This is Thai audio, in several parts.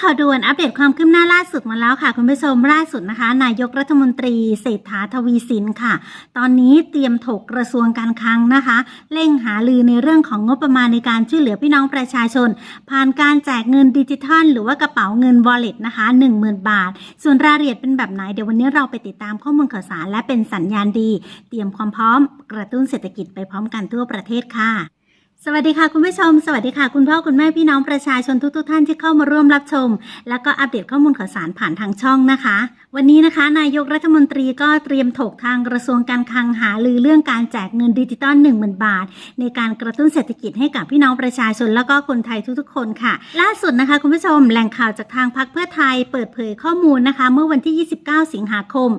ข่าวด่วนอัปเดตความคืบหน้าล่าสุดมาแล้วค่ะ คุณผู้ชมล่าสุดนะคะ นายกรัฐมนตรีเศรษฐาทวีสินค่ะ ตอนนี้เตรียมถกกระทรวงการคลังนะคะเร่งหาลือในเรื่องของงบประมาณในการช่วยเหลือพี่น้องประชาชน ผ่านการแจกเงินดิจิทัล หรือว่ากระเป๋าเงิน wallet นะคะ 10,000 บาท ส่วนรายละเอียดเป็นแบบไหนเดี๋ยววันนี้เราไปติดตามข้อมูลข่าวสารและเป็นสัญญาณดี เตรียมความพร้อม กระตุ้นเศรษฐกิจไปพร้อมกันทั่วประเทศค่ะ สวัสดีค่ะคุณผู้ชม สวัสดีค่ะคุณพ่อคุณแม่พี่น้องประชาชนทุกๆท่านที่เข้ามาร่วมรับชม แล้วก็อัปเดตข้อมูลข่าวสารผ่านทางช่องนะคะ วันนี้นะคะ นายกรัฐมนตรีก็เตรียมถกทางกระทรวงการคลังหาลือเรื่องการแจกเงินดิจิตอล10,000 บาท ในการกระตุ้นเศรษฐกิจให้กับพี่น้องประชาชนแล้วก็คนไทยทุกๆ คนค่ะ ล่าสุดนะคะ คุณผู้ชมแหล่งข่าวจากทางพรรคเพื่อไทยเปิดเผยข้อมูลนะคะ เมื่อวันที่ 29 สิงหาคม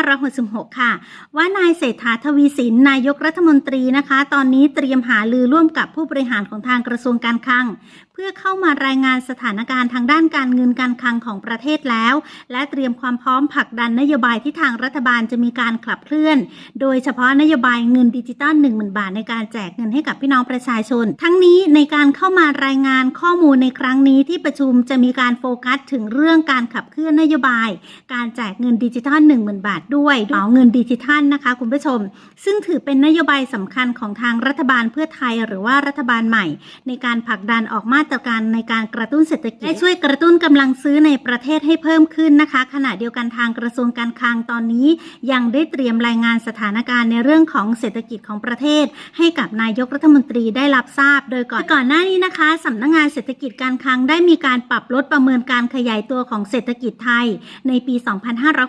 2566 ค่ะ ว่านายเศรษฐาทวีสินนายกรัฐมนตรีนะคะ ตอนนี้เตรียมหาลือร่วมกับผู้บริหารของทางกระทรวงการคลังเพื่อเข้ามารายงานสถานการณ์ทางด้านการเงินการคลังของประเทศแล้ว และเตรียมความพร้อมผลักดันนโยบายที่ทางรัฐบาลจะมีการขับเคลื่อน โดยเฉพาะนโยบายเงินดิจิตอล1 0,000 บาทในการแจกเงินให้กับพี่น้องประชาชน ทั้งนี้ในการเข้ามารายงานข้อมูลในครั้งนี้ที่ประชุมจะมีการโฟกัสถึงเรื่องการขับเคลื่อนนโยบาย การแจกเงินดิจิทัล10,000 บาทด้วยเป๋าเงินดิจิทัลนะคะคุณผู้ชม ซึ่งถือเป็นนโยบายสำคัญของทางรัฐบาลเพื่อไทย หรือว่ารัฐบาลใหม่ ในการผลักดันออกมาตรการในการกระตุ้นเศรษฐกิจและช่วยกระตุ้นกำลังซื้อในประเทศให้เพิ่มขึ้นนะคะ ขณะเดียวกันทางกระทรวงการคลังตอนนี้ ยังได้เตรียมรายงานสถานการณ์ในเรื่องของเศรษฐกิจของประเทศ ให้กับนายกรัฐมนตรีได้รับทราบ โดยก่อนก่อนหน้านี้นะคะสำนักงานเศรษฐกิจการคลังได้มีการปรับลดประเมินการขยายตัวของเศรษฐกิจไทย ในปี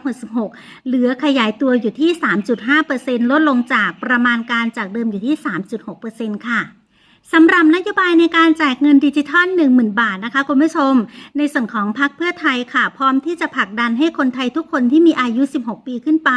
2566 เหลือขยายตัวอยู่ที่ 3.5%ลดลงจากประมาณการจากเดิมอยู่ที่ 3.6%ค่ะ สำหรับนโยบายในการแจกเงินดิจิทัล 10,000 บาทนะคะคุณผู้ชม ในส่วนของพรรคเพื่อไทยค่ะ พร้อมที่จะผลักดันให้คนไทยทุกคนที่มีอายุ 16 ปีขึ้นไป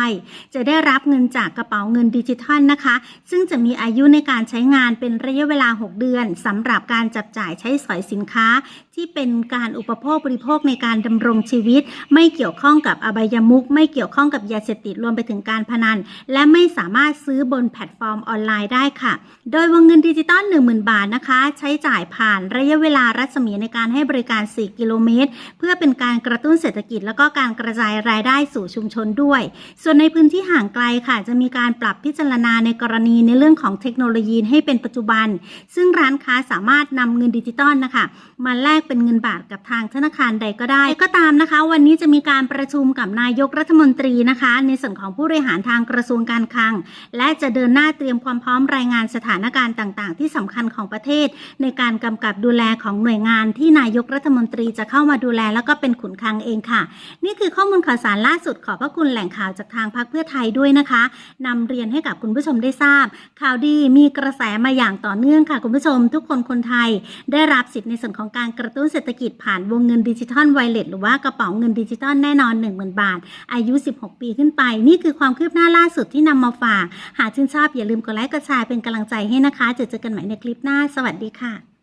จะได้รับเงินจากกระเป๋าเงินดิจิทัลนะคะ ซึ่งจะมีอายุในการใช้งานเป็นระยะเวลา 6 เดือนสำหรับการจับจ่ายใช้สอยสินค้า ที่เป็นการอุปโภคบริโภคในการดำรงชีวิต ไม่เกี่ยวข้องกับอบายมุขไม่เกี่ยวข้องกับยาเสพติดรวมไปถึงการพนัน และไม่สามารถซื้อบนแพลตฟอร์มออนไลน์ได้ค่ะ โดยวงเงินดิจิตอล10,000บาทนะคะ ใช้จ่ายผ่านระยะเวลารัศมีในการให้บริการ 4 กิโลเมตร เพื่อเป็นการกระตุ้นเศรษฐกิจ แล้วก็การกระจายรายได้สู่ชุมชนด้วย ส่วนในพื้นที่ห่างไกลค่ะจะมีการปรับพิจารณาในกรณีในเรื่องของเทคโนโลยีให้เป็นปัจจุบัน ซึ่งร้านค้าสามารถนำเงินดิจิตอลนะคะมาแลกเป็นเงินบาทกับทางธนาคารใดก็ได้ ก็ตามนะคะ วันนี้จะมีการประชุมกับนายกรัฐมนตรีนะคะ ในส่วนของผู้บริหารทางกระทรวงการคลัง และจะเดินหน้าเตรียมความพร้อมรายงานสถานการณ์ต่าง ๆ ที่สำคัญของประเทศ ในการกำกับดูแลของหน่วยงานที่นายกรัฐมนตรีจะเข้ามาดูแลแล้วก็เป็นขุนคลังเองค่ะ นี่คือข้อมูลข่าวสารล่าสุดขอบพระคุณแหล่งข่าวจากทางพรรคเพื่อไทยด้วยนะคะนำเรียนให้กับคุณผู้ชมได้ทราบ ข่าวดีมีกระแสมาอย่างต่อเนื่องค่ะ คุณผู้ชม ทุกคนคนไทย ได้รับสิทธิ์ในส่วนของการกระตุ้นเศรษฐกิจผ่านวงเงินดิจิทัลไวเลสหรือว่ากระเป๋าเงินดิจิทัลแน่นอน 10,000 บาท อายุ 16 ปีขึ้นไป นี่คือความคืบหน้าล่าสุดที่นำมาฝาก หากชื่นชอบอย่าลืมกดไลค์กดแชร์เป็นกำลังใจให้นะคะเจอกันใหม่ในคลิปลิปหน้า สวัสดีค่ะ